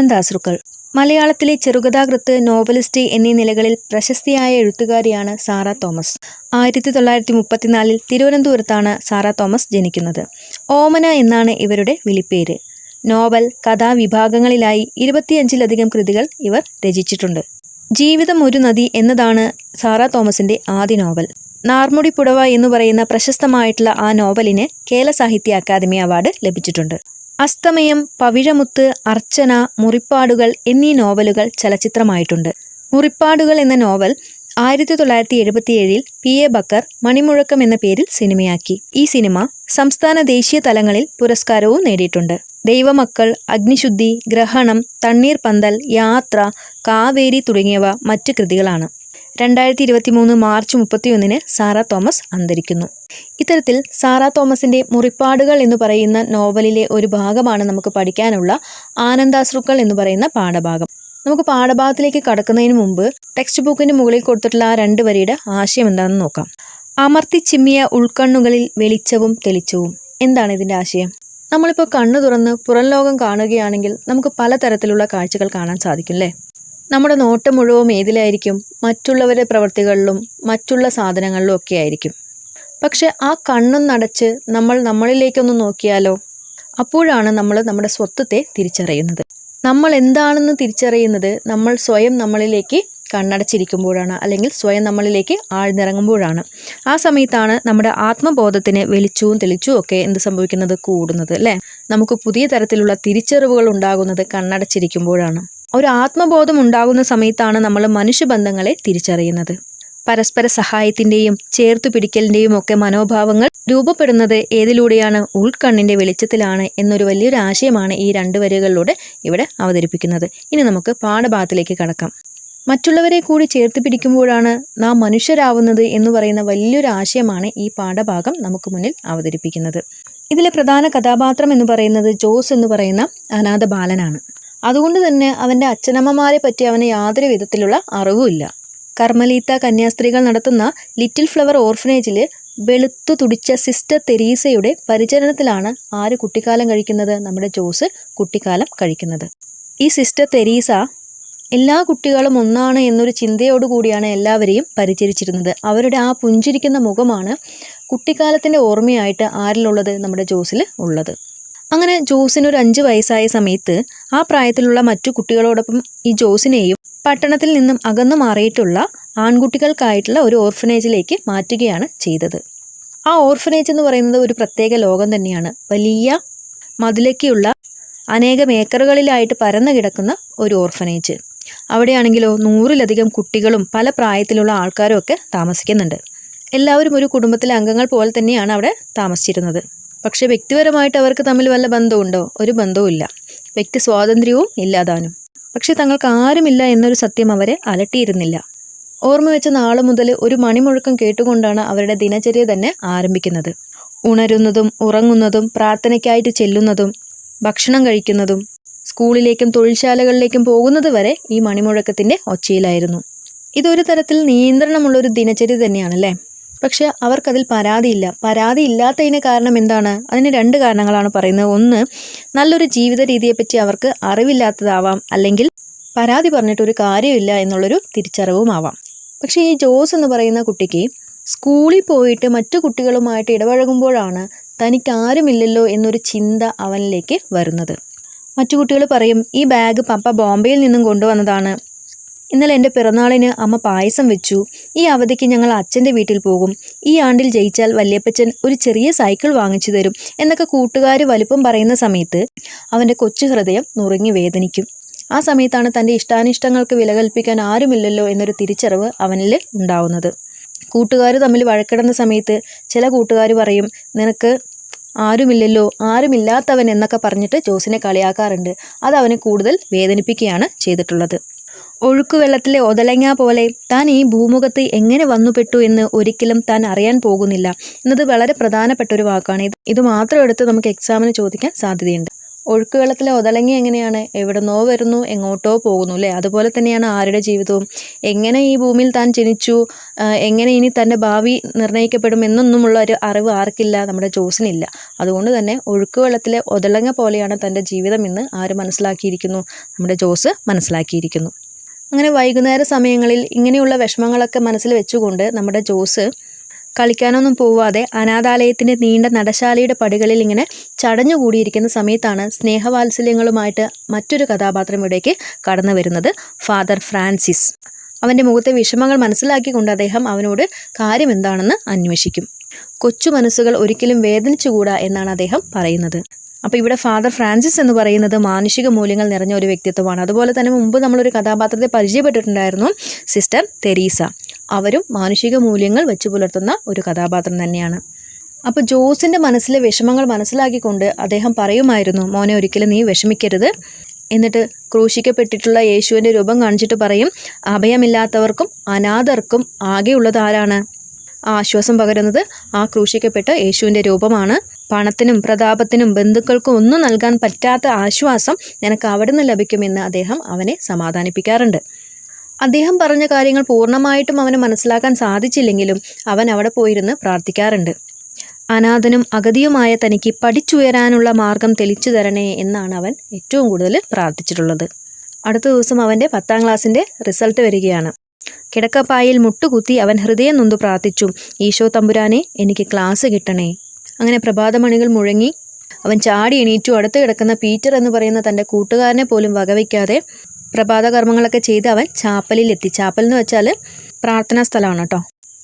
ആനന്ദാശ്രുക്കൾ മലയാളത്തിലെ ചെറുകഥാകൃത്ത് നോവലിസ്റ്റ് എന്നീ നിലകളിൽ പ്രശസ്തിയായ എഴുത്തുകാരിയാണ് സാറ തോമസ്. ആയിരത്തി തൊള്ളായിരത്തി മുപ്പത്തിനാലിൽ തിരുവനന്തപുരത്താണ് സാറ തോമസ് ജനിക്കുന്നത്. ഓമന എന്നാണ് ഇവരുടെ വിളിപ്പേര്. നോവൽ കഥാവിഭാഗങ്ങളിലായി ഇരുപത്തിയഞ്ചിലധികം കൃതികൾ ഇവർ രചിച്ചിട്ടുണ്ട്. ജീവിതം ഒരു നദി എന്നതാണ് സാറ തോമസിന്റെ ആദ്യ നോവൽ. നാർമുടി പുടവ എന്ന് പറയുന്ന പ്രശസ്തമായിട്ടുള്ള ആ നോവലിന് കേരള സാഹിത്യ അക്കാദമി അവാർഡ് ലഭിച്ചിട്ടുണ്ട്. അസ്തമയം പവിഴമുത്ത് അർച്ചന മുറിപ്പാടുകൾ എന്നീ നോവലുകൾ ചലച്ചിത്രമായിട്ടുണ്ട്. മുറിപ്പാടുകൾ എന്ന നോവൽ ആയിരത്തി തൊള്ളായിരത്തി എഴുപത്തിയേഴിൽ പി. എ. ബക്കർ മണിമുഴക്കം എന്ന പേരിൽ സിനിമയാക്കി. ഈ സിനിമ സംസ്ഥാന ദേശീയ തലങ്ങളിൽ പുരസ്കാരവും നേടിയിട്ടുണ്ട്. ദൈവമക്കൾ അഗ്നിശുദ്ധി ഗ്രഹണം തണ്ണീർ പന്തൽ യാത്ര കാവേരി തുടങ്ങിയവ മറ്റ് കൃതികളാണ്. രണ്ടായിരത്തി ഇരുപത്തി മൂന്ന് മാർച്ച് മുപ്പത്തിയൊന്നിന് സാറ തോമസ് അന്തരിക്കുന്നു. ഇത്തരത്തിൽ സാറ തോമസിന്റെ മുറിപ്പാടുകൾ എന്ന് പറയുന്ന നോവലിലെ ഒരു ഭാഗമാണ് നമുക്ക് പഠിക്കാനുള്ള ആനന്ദാശ്രുക്കൾ എന്ന് പറയുന്ന പാഠഭാഗം. നമുക്ക് പാഠഭാഗത്തിലേക്ക് കടക്കുന്നതിന് മുമ്പ് ടെക്സ്റ്റ് ബുക്കിന്റെ മുകളിൽ കൊടുത്തിട്ടുള്ള ആ രണ്ട് വരിയുടെ ആശയം എന്താണെന്ന് നോക്കാം. അമർത്തി ചിമ്മിയ ഉൾക്കണ്ണുകളിൽ വെളിച്ചവും തെളിച്ചവും. എന്താണ് ഇതിന്റെ ആശയം? നമ്മളിപ്പോൾ കണ്ണു തുറന്ന് പുറം ലോകം കാണുകയാണെങ്കിൽ നമുക്ക് പലതരത്തിലുള്ള കാഴ്ചകൾ കാണാൻ സാധിക്കും അല്ലേ? നമ്മുടെ നോട്ടം മുഴുവൻ ഏതിലായിരിക്കും? മറ്റുള്ളവരുടെ പ്രവർത്തികളിലും മറ്റുള്ള സാധനങ്ങളിലും ഒക്കെ ആയിരിക്കും. പക്ഷെ ആ കണ്ണും നടച്ച് നമ്മൾ നമ്മളിലേക്കൊന്ന് നോക്കിയാലോ അപ്പോഴാണ് നമ്മൾ നമ്മുടെ സ്വത്വത്തെ തിരിച്ചറിയുന്നത്. നമ്മൾ എന്താണെന്ന് തിരിച്ചറിയുന്നത് നമ്മൾ സ്വയം നമ്മളിലേക്ക് കണ്ണടച്ചിരിക്കുമ്പോഴാണ് അല്ലെങ്കിൽ സ്വയം നമ്മളിലേക്ക് ആഴ്ന്നിറങ്ങുമ്പോഴാണ്. ആ സമയത്താണ് നമ്മുടെ ആത്മബോധത്തിന് വെളിച്ചവും തെളിച്ചും ഒക്കെ എന്ത് സംഭവിക്കുന്നത്? കൂടുന്നത് അല്ലേ? നമുക്ക് പുതിയ തരത്തിലുള്ള തിരിച്ചറിവുകൾ ഉണ്ടാകുന്നത് കണ്ണടച്ചിരിക്കുമ്പോഴാണ്. ഒരു ആത്മബോധം ഉണ്ടാകുന്ന സമയത്താണ് നമ്മൾ മനുഷ്യബന്ധങ്ങളെ തിരിച്ചറിയുന്നത്. പരസ്പര സഹായത്തിന്റെയും ചേർത്തു പിടിക്കലിന്റെയും ഒക്കെ മനോഭാവങ്ങൾ രൂപപ്പെടുന്നത് ഏതിലൂടെയാണ്? ഉൾക്കണ്ണിന്റെ വെളിച്ചത്തിലാണ് എന്നൊരു വലിയൊരു ആശയമാണ് ഈ രണ്ട് വരികളിലൂടെ ഇവിടെ അവതരിപ്പിക്കുന്നത്. ഇനി നമുക്ക് പാഠഭാഗത്തിലേക്ക് കടക്കാം. മറ്റുള്ളവരെ കൂടി ചേർത്ത് പിടിക്കുമ്പോഴാണ് നാം മനുഷ്യരാവുന്നത് എന്ന് പറയുന്ന വലിയൊരു ആശയമാണ് ഈ പാഠഭാഗം നമുക്ക് മുന്നിൽ അവതരിപ്പിക്കുന്നത്. ഇതിലെ പ്രധാന കഥാപാത്രം എന്ന് പറയുന്നത് ജോസ് എന്ന് പറയുന്ന അനാഥ ബാലനാണ്. അതുകൊണ്ട് തന്നെ അവന്റെ അച്ഛനമ്മമാരെ പറ്റി അവന് യാതൊരു വിധത്തിലുള്ള അറിവുമില്ല കർമ്മലീത്ത കന്യാസ്ത്രീകൾ നടത്തുന്ന ലിറ്റിൽ ഫ്ലവർ ഓർഫനേജിൽ വെളുത്തു തുടിച്ച സിസ്റ്റർ തെരീസയുടെ പരിചരണത്തിലാണ് ആര് കുട്ടിക്കാലം കഴിക്കുന്നത്? നമ്മുടെ ജോസ് കുട്ടിക്കാലം കഴിക്കുന്നത്. ഈ സിസ്റ്റർ തെരീസ എല്ലാ കുട്ടികളും ഒന്നാണ് എന്നൊരു ചിന്തയോടുകൂടിയാണ് എല്ലാവരെയും പരിചരിച്ചിരുന്നത്. അവരുടെ ആ പുഞ്ചിരിക്കുന്ന മുഖമാണ് കുട്ടിക്കാലത്തിന്റെ ഓർമ്മയായിട്ട് ആരിലുള്ളത്? നമ്മുടെ ജോസിൽ ഉള്ളത്. അങ്ങനെ ജോസിന് ഒരു അഞ്ച് വയസ്സായ സമയത്ത് ആ പ്രായത്തിലുള്ള മറ്റു കുട്ടികളോടൊപ്പം ഈ ജോസിനെയും പട്ടണത്തിൽ നിന്നും അകന്നു മാറിയിട്ടുള്ള ആൺകുട്ടികൾക്കായിട്ടുള്ള ഒരു ഓർഫനേജിലേക്ക് മാറ്റുകയാണ് ചെയ്തത്. ആ ഓർഫനേജ് എന്ന് പറയുന്നത് ഒരു പ്രത്യേക ലോകം തന്നെയാണ്. വലിയ മതിലൊക്കെയുള്ള അനേകം ഏക്കറുകളിലായിട്ട് പരന്നു കിടക്കുന്ന ഒരു ഓർഫനേജ്. അവിടെയാണെങ്കിലോ നൂറിലധികം കുട്ടികളും പല പ്രായത്തിലുള്ള ആൾക്കാരും ഒക്കെ താമസിക്കുന്നുണ്ട്. എല്ലാവരും ഒരു കുടുംബത്തിലെ അംഗങ്ങൾ പോലെ തന്നെയാണ് അവിടെ താമസിച്ചിരുന്നത്. പക്ഷെ വ്യക്തിപരമായിട്ട് അവർക്ക് തമ്മിൽ വല്ല ബന്ധമുണ്ടോ? ഒരു ബന്ധവുമില്ല. വ്യക്തി സ്വാതന്ത്ര്യവും ഇല്ലാതാനും. പക്ഷെ തങ്ങൾക്ക് ആരുമില്ല എന്നൊരു സത്യം അവരെ അലട്ടിയിരുന്നില്ല. ഓർമ്മ വെച്ച നാളെ മുതൽ ഒരു മണിമുഴക്കം കേട്ടുകൊണ്ടാണ് അവരുടെ ദിനചര്യ തന്നെ ആരംഭിക്കുന്നത്. ഉണരുന്നതും ഉറങ്ങുന്നതും പ്രാർത്ഥനയ്ക്കായിട്ട് ചെല്ലുന്നതും ഭക്ഷണം കഴിക്കുന്നതും സ്കൂളിലേക്കും തൊഴിൽശാലകളിലേക്കും പോകുന്നത് വരെ ഈ മണിമുഴക്കത്തിന്റെ ഒച്ചയിലായിരുന്നു. ഇതൊരു തരത്തിൽ നിയന്ത്രണമുള്ള ഒരു ദിനചര്യ തന്നെയാണല്ലേ? പക്ഷെ അവർക്കതിൽ പരാതിയില്ല. പരാതി ഇല്ലാത്തതിന് കാരണം എന്താണ്? അതിന് രണ്ട് കാരണങ്ങളാണ് പറയുന്നത്. ഒന്ന് നല്ലൊരു ജീവിത രീതിയെപ്പറ്റി അവർക്ക് അറിവില്ലാത്തതാവാം. അല്ലെങ്കിൽ പരാതി പറഞ്ഞിട്ടൊരു കാര്യമില്ല എന്നുള്ളൊരു തിരിച്ചറിവുമാവാം. പക്ഷേ ഈ ജോസ് എന്ന് പറയുന്ന കുട്ടിക്ക് സ്കൂളിൽ പോയിട്ട് മറ്റു കുട്ടികളുമായിട്ട് ഇടപഴകുമ്പോഴാണ് തനിക്ക് ആരുമില്ലല്ലോ എന്നൊരു ചിന്ത അവനിലേക്ക് വരുന്നത്. മറ്റു കുട്ടികൾ പറയും ഈ ബാഗ് പപ്പ ബോംബെയിൽ നിന്നും കൊണ്ടുവന്നതാണ്. ഇന്നലെ എന്റെ പിറന്നാളിന് അമ്മ പായസം വെച്ചു. ഈ അവധിക്ക് ഞങ്ങൾ അച്ഛന്റെ വീട്ടിൽ പോകും. ഈ ആണ്ടിൽ ജയിച്ചാൽ വല്യപ്പച്ചൻ ഒരു ചെറിയ സൈക്കിൾ വാങ്ങിച്ചു തരും എന്നൊക്കെ കൂട്ടുകാർ വലുപ്പം പറയുന്ന സമയത്ത് അവന്റെ കൊച്ചു ഹൃദയം നുറുങ്ങി വേദനിക്കും. ആ സമയത്താണ് തന്റെ ഇഷ്ടാനിഷ്ടങ്ങൾക്ക് വില കൽപ്പിക്കാൻ ആരുമില്ലല്ലോ എന്നൊരു തിരിച്ചറിവ് അവനിൽ ഉണ്ടാവുന്നത്. കൂട്ടുകാർ തമ്മിൽ വഴക്കിടുന്ന സമയത്ത് ചില കൂട്ടുകാർ പറയും നിനക്ക് ആരുമില്ലല്ലോ ആരുമില്ലാത്തവൻ എന്നൊക്കെ പറഞ്ഞിട്ട് ജോസിനെ കളിയാക്കാറുണ്ട്. അത് അവനെ കൂടുതൽ വേദനിപ്പിക്കുകയാണ് ചെയ്തിട്ടുള്ളത്. ഒഴുക്കുവെള്ളത്തിലെ ഒതലങ്ങ പോലെ താൻ ഈ ഭൂമുഖത്ത് എങ്ങനെ വന്നുപെട്ടു എന്ന് ഒരിക്കലും താൻ അറിയാൻ പോകുന്നില്ല. എന്നത് വളരെ പ്രധാനപ്പെട്ട ഒരു വാക്കാണ്. ഇത് ഇത് മാത്രം എടുത്ത് നമുക്ക് എക്സാമിന് ചോദിക്കാൻ സാധ്യതയുണ്ട്. ഒഴുക്കുവെള്ളത്തിലെ ഒതലങ്ങി എങ്ങനെയാണ്? എവിടുന്നോ വരുന്നു എങ്ങോട്ടോ പോകുന്നു അല്ലേ അതുപോലെ തന്നെയാണ് ആരുടെ ജീവിതവും. എങ്ങനെ ഈ ഭൂമിയിൽ താൻ ജനിച്ചു? എങ്ങനെ ഇനി തന്റെ ഭാവി നിർണയിക്കപ്പെടും എന്നൊന്നുമുള്ള ഒരു അറിവ് ആർക്കില്ല നമ്മുടെ ജോസിനില്ല. അതുകൊണ്ട് തന്നെ ഒഴുക്കുവെള്ളത്തിലെ ഒതളങ്ങ പോലെയാണ് തന്റെ ജീവിതം എന്ന് ആര് മനസ്സിലാക്കിയിരിക്കുന്നു? നമ്മുടെ ജോസ് മനസ്സിലാക്കിയിരിക്കുന്നു. അങ്ങനെ വൈകുന്നേര സമയങ്ങളിൽ ഇങ്ങനെയുള്ള വിഷമങ്ങളൊക്കെ മനസ്സിൽ വെച്ചുകൊണ്ട് നമ്മുടെ ജോസ് കളിക്കാനൊന്നും പോവാതെ അനാഥാലയത്തിന്റെ നീണ്ട നടശാലയുടെ പടികളിൽ ഇങ്ങനെ ചടഞ്ഞുകൂടിയിരിക്കുന്ന സമയത്താണ് സ്നേഹവാത്സല്യങ്ങളുമായിട്ട് മറ്റൊരു കഥാപാത്രം ഇവിടേക്ക് കടന്നു വരുന്നത് ഫാദർ ഫ്രാൻസിസ്. അവന്റെ മുഖത്തെ വിഷമങ്ങൾ മനസ്സിലാക്കിക്കൊണ്ട് അദ്ദേഹം അവനോട് കാര്യം എന്താണെന്ന് അന്വേഷിക്കും. കൊച്ചു മനസ്സുകൾ ഒരിക്കലും വേദനിച്ചുകൂടാ എന്നാണ് അദ്ദേഹം പറയുന്നത്. അപ്പോൾ ഇവിടെ ഫാദർ ഫ്രാൻസിസ് എന്ന് പറയുന്നത് മാനുഷിക മൂല്യങ്ങൾ നിറഞ്ഞ ഒരു വ്യക്തിത്വമാണ്. അതുപോലെ തന്നെ മുമ്പ് നമ്മളൊരു കഥാപാത്രത്തെ പരിചയപ്പെട്ടിട്ടുണ്ടായിരുന്നു സിസ്റ്റർ തെരീസ. അവരും മാനുഷിക മൂല്യങ്ങൾ വെച്ചു പുലർത്തുന്ന ഒരു കഥാപാത്രം തന്നെയാണ്. അപ്പോൾ ജോസിന്റെ മനസ്സിലെ വിഷമങ്ങൾ മനസ്സിലാക്കിക്കൊണ്ട് അദ്ദേഹം പറയുമായിരുന്നു മോനെ ഒരിക്കലും നീ വിഷമിക്കരുത്. എന്നിട്ട് ക്രൂശിക്കപ്പെട്ടിട്ടുള്ള യേശുവിന്റെ രൂപം കാണിച്ചിട്ട് പറയും അഭയമില്ലാത്തവർക്കും അനാഥർക്കും ആകെയുള്ളത് ആരാണ്? ആശ്വാസം പകരുന്നത് ആ ക്രൂശിക്കപ്പെട്ട യേശുവിന്റെ രൂപമാണ്. പണത്തിനും പ്രതാപത്തിനും ബന്ധുക്കൾക്കും ഒന്നും നൽകാൻ പറ്റാത്ത ആശ്വാസം നിനക്ക് അവിടുന്ന് ലഭിക്കുമെന്ന് അദ്ദേഹം അവനെ സമാധാനിപ്പിക്കാറുണ്ട്. അദ്ദേഹം പറഞ്ഞ കാര്യങ്ങൾ പൂർണമായിട്ടും അവന് മനസ്സിലാക്കാൻ സാധിച്ചില്ലെങ്കിലും അവൻ അവിടെ പോയിരുന്ന് പ്രാർത്ഥിക്കാറുണ്ട്. അനാഥനും അഗതിയുമായ തനിക്ക് പഠിച്ചുയരാനുള്ള മാർഗം തെളിച്ചു തരണേ എന്നാണ് അവൻ ഏറ്റവും കൂടുതൽ പ്രാർത്ഥിച്ചിട്ടുള്ളത്. അടുത്ത ദിവസം അവന്റെ പത്താം ക്ലാസ്സിന്റെ റിസൾട്ട് വരികയാണ്. കിടക്കപ്പായിൽ മുട്ടുകുത്തി അവൻ ഹൃദയം നൊന്ത് പ്രാർത്ഥിച്ചു ഈശോ തമ്പുരാനെ എനിക്ക് ക്ലാസ് കിട്ടണേ. അങ്ങനെ പ്രഭാതമണികൾ മുഴങ്ങി. അവൻ ചാടി എണീറ്റു അടുത്ത് കിടക്കുന്ന പീറ്റർ എന്ന് പറയുന്ന തന്റെ കൂട്ടുകാരനെ പോലും വകവയ്ക്കാതെ പ്രഭാത കർമ്മങ്ങളൊക്കെ ചെയ്ത് അവൻ ചാപ്പലിൽ എത്തി ചാപ്പൽ എന്ന് വെച്ചാൽ പ്രാർത്ഥനാ സ്ഥലമാണ് കേട്ടോ.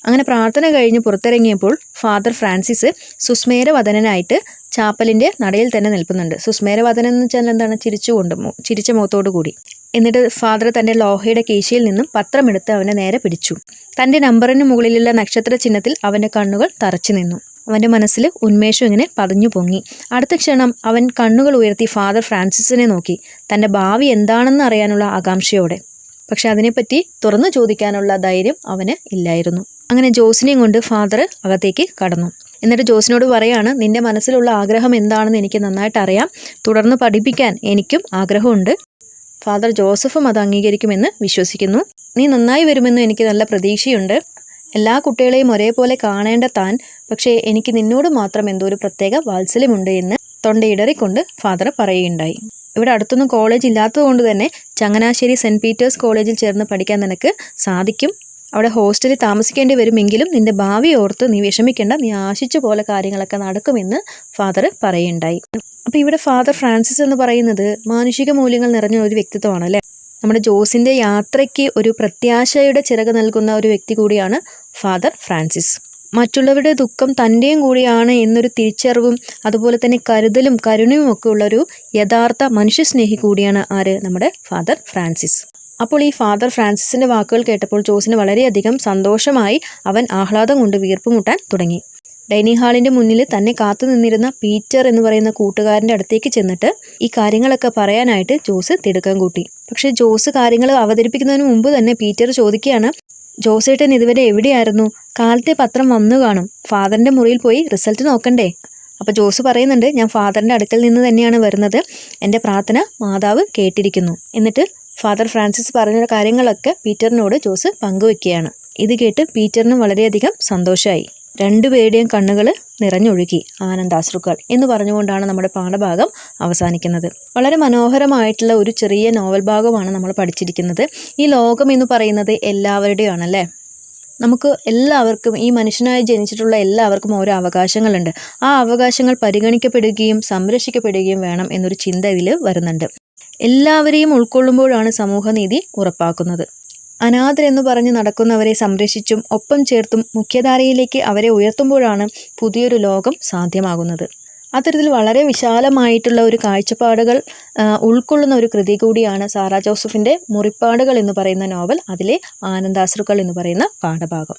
അങ്ങനെ പ്രാർത്ഥന കഴിഞ്ഞ് പുറത്തിറങ്ങിയപ്പോൾ ഫാദർ ഫ്രാൻസിസ് സുസ്മേരവദനായിട്ട് ചാപ്പലിന്റെ നടയിൽ തന്നെ നിൽക്കുന്നുണ്ട്. സുസ്മേരവദനം എന്ന് വെച്ചാൽ എന്താണ്? ചിരിച്ചുകൊണ്ട് ചിരിച്ച മുഖത്തോടു കൂടി. എന്നിട്ട് ഫാദർ തന്റെ ലോഹയുടെ കേശിയിൽ നിന്നും പത്രമെടുത്ത് അവനെ നേരെ പിടിച്ചു. തന്റെ നമ്പറിന് മുകളിലുള്ള നക്ഷത്ര ചിഹ്നത്തിൽ അവന്റെ കണ്ണുകൾ തറച്ചു നിന്നു. അവന്റെ മനസ്സിൽ ഉന്മേഷം ഇങ്ങനെ പതിഞ്ഞു പൊങ്ങി. അടുത്ത ക്ഷണം അവൻ കണ്ണുകൾ ഉയർത്തി ഫാദർ ഫ്രാൻസിസിനെ നോക്കി. തന്റെ ഭാവി എന്താണെന്ന് അറിയാനുള്ള ആകാംക്ഷയോടെ. പക്ഷെ അതിനെപ്പറ്റി തുറന്നു ചോദിക്കാനുള്ള ധൈര്യം അവന് ഇല്ലായിരുന്നു. അങ്ങനെ ജോസിനെയും കൊണ്ട് ഫാദർ അകത്തേക്ക് കടന്നു. എന്നിട്ട് ജോസിനോട് പറയാണ് നിന്റെ മനസ്സിലുള്ള ആഗ്രഹം എന്താണെന്ന് എനിക്ക് നന്നായിട്ട് അറിയാം. തുടർന്ന് പഠിപ്പിക്കാൻ എനിക്കും ആഗ്രഹമുണ്ട്. ഫാദർ ജോസഫും അത് അംഗീകരിക്കുമെന്ന് വിശ്വസിക്കുന്നു. നീ നന്നായി വരുമെന്ന് എനിക്ക് നല്ല പ്രതീക്ഷയുണ്ട്. എല്ലാ കുട്ടികളെയും ഒരേപോലെ കാണേണ്ട താൻ പക്ഷേ എനിക്ക് നിന്നോട് മാത്രം എന്തോ ഒരു പ്രത്യേക വാത്സല്യമുണ്ട് എന്ന് തൊണ്ടയിടറിക്കൊണ്ട് ഫാദർ പറയുകയുണ്ടായി. ഇവിടെ അടുത്തൊന്നും കോളേജ് ഇല്ലാത്തതുകൊണ്ട് തന്നെ ചങ്ങനാശ്ശേരി സെന്റ് പീറ്റേഴ്സ് കോളേജിൽ ചേർന്ന് പഠിക്കാൻ നിനക്ക് സാധിക്കും. അവിടെ ഹോസ്റ്റലിൽ താമസിക്കേണ്ടി വരുമെങ്കിലും നിന്റെ ഭാവി ഓർത്ത് നീ വിഷമിക്കേണ്ട നീ ആശിച്ച പോലെ കാര്യങ്ങളൊക്കെ നടക്കുമെന്ന് ഫാദർ പറയുണ്ടായി അപ്പോൾ ഇവിടെ ഫാദർ ഫ്രാൻസിസ് എന്ന് പറയുന്നത് മാനുഷിക മൂല്യങ്ങൾ നിറഞ്ഞ ഒരു വ്യക്തിത്വമാണ് അല്ലേ? നമ്മുടെ ജോസിന്റെ യാത്രയ്ക്ക് ഒരു പ്രത്യാശയുടെ ചിറക് നൽകുന്ന ഒരു വ്യക്തി കൂടിയാണ് ഫാദർ ഫ്രാൻസിസ്. മറ്റുള്ളവരുടെ ദുഃഖം തന്റെയും കൂടിയാണ് എന്നൊരു തിരിച്ചറിവും അതുപോലെ തന്നെ കരുതലും കരുണയും ഒക്കെ ഉള്ളൊരു യഥാർത്ഥ മനുഷ്യസ്നേഹി കൂടിയാണ് ആര്? നമ്മുടെ ഫാദർ ഫ്രാൻസിസ്. അപ്പോൾ ഈ ഫാദർ ഫ്രാൻസിസിന്റെ വാക്കുകൾ കേട്ടപ്പോൾ ജോസിന് വളരെയധികം സന്തോഷമായി അവൻ ആഹ്ലാദം കൊണ്ട് വീർപ്പുമുട്ടാൻ തുടങ്ങി. ഡൈനിങ് ഹാളിന്റെ മുന്നിൽ തന്നെ കാത്തു നിന്നിരുന്ന പീറ്റർ എന്ന് പറയുന്ന കൂട്ടുകാരന്റെ അടുത്തേക്ക് ചെന്നിട്ട് ഈ കാര്യങ്ങളൊക്കെ പറയാനായിട്ട് ജോസ് തിടുക്കം കൂട്ടി. പക്ഷേ ജോസ് കാര്യങ്ങൾ അവതരിപ്പിക്കുന്നതിന് മുമ്പ് തന്നെ പീറ്റർ ചോദിക്കുകയാണ് ജോസേട്ടൻ ഇതുവരെ എവിടെയായിരുന്നു? കാലത്തെ പത്രം വന്നു കാണും. ഫാദറിന്റെ മുറിയിൽ പോയി റിസൾട്ട് നോക്കണ്ടേ? അപ്പോൾ ജോസ് പറയുന്നുണ്ട് ഞാൻ ഫാദറിന്റെ അടുക്കൽ നിന്ന് തന്നെയാണ് വരുന്നത്. എന്റെ പ്രാർത്ഥന മാതാവ് കേട്ടിരിക്കുന്നു. എന്നിട്ട് ഫാദർ ഫ്രാൻസിസ് പറഞ്ഞ കാര്യങ്ങളൊക്കെ പീറ്ററിനോട് ജോസ് പങ്കുവെക്കുകയാണ്. ഇത് കേട്ട് പീറ്ററിനും വളരെയധികം സന്തോഷമായി രണ്ടുപേരുടെയും കണ്ണുകൾ നിറഞ്ഞൊഴുകി ആനന്ദാശ്രുക്കൾ എന്ന് പറഞ്ഞുകൊണ്ടാണ് നമ്മുടെ പാഠഭാഗം അവസാനിക്കുന്നത്. വളരെ മനോഹരമായിട്ടുള്ള ഒരു ചെറിയ നോവൽ ഭാഗമാണ് നമ്മൾ പഠിച്ചിരിക്കുന്നത്. ഈ ലോകം എന്ന് പറയുന്നത് എല്ലാവരുടെയാണ് അല്ലേ നമുക്ക് എല്ലാവർക്കും ഈ മനുഷ്യനായി ജനിച്ചിട്ടുള്ള എല്ലാവർക്കും ഓരോ അവകാശങ്ങളുണ്ട്. ആ അവകാശങ്ങൾ പരിഗണിക്കപ്പെടുകയും സംരക്ഷിക്കപ്പെടുകയും വേണം എന്നൊരു ചിന്ത ഇതിൽ വരുന്നുണ്ട്. എല്ലാവരെയും ഉൾക്കൊള്ളുമ്പോഴാണ് സമൂഹനീതി ഉറപ്പാക്കുന്നത്. അനാഥരെന്ന് പറഞ്ഞ് നടക്കുന്നവരെ സംരക്ഷിച്ചും ഒപ്പം ചേർത്തും മുഖ്യധാരയിലേക്ക് അവരെ ഉയർത്തുമ്പോഴാണ് പുതിയൊരു ലോകം സാധ്യമാകുന്നത്. അത്തരത്തിൽ വളരെ വിശാലമായിട്ടുള്ള ഒരു കാഴ്ചപ്പാടുകൾ ഉൾക്കൊള്ളുന്ന ഒരു കൃതി കൂടിയാണ് സാറാ ജോസഫിന്റെ മുറിപ്പാടുകൾ എന്ന് പറയുന്ന നോവൽ. അതിലെ ആനന്ദാശ്രുക്കൾ എന്ന് പറയുന്ന പാഠഭാഗം.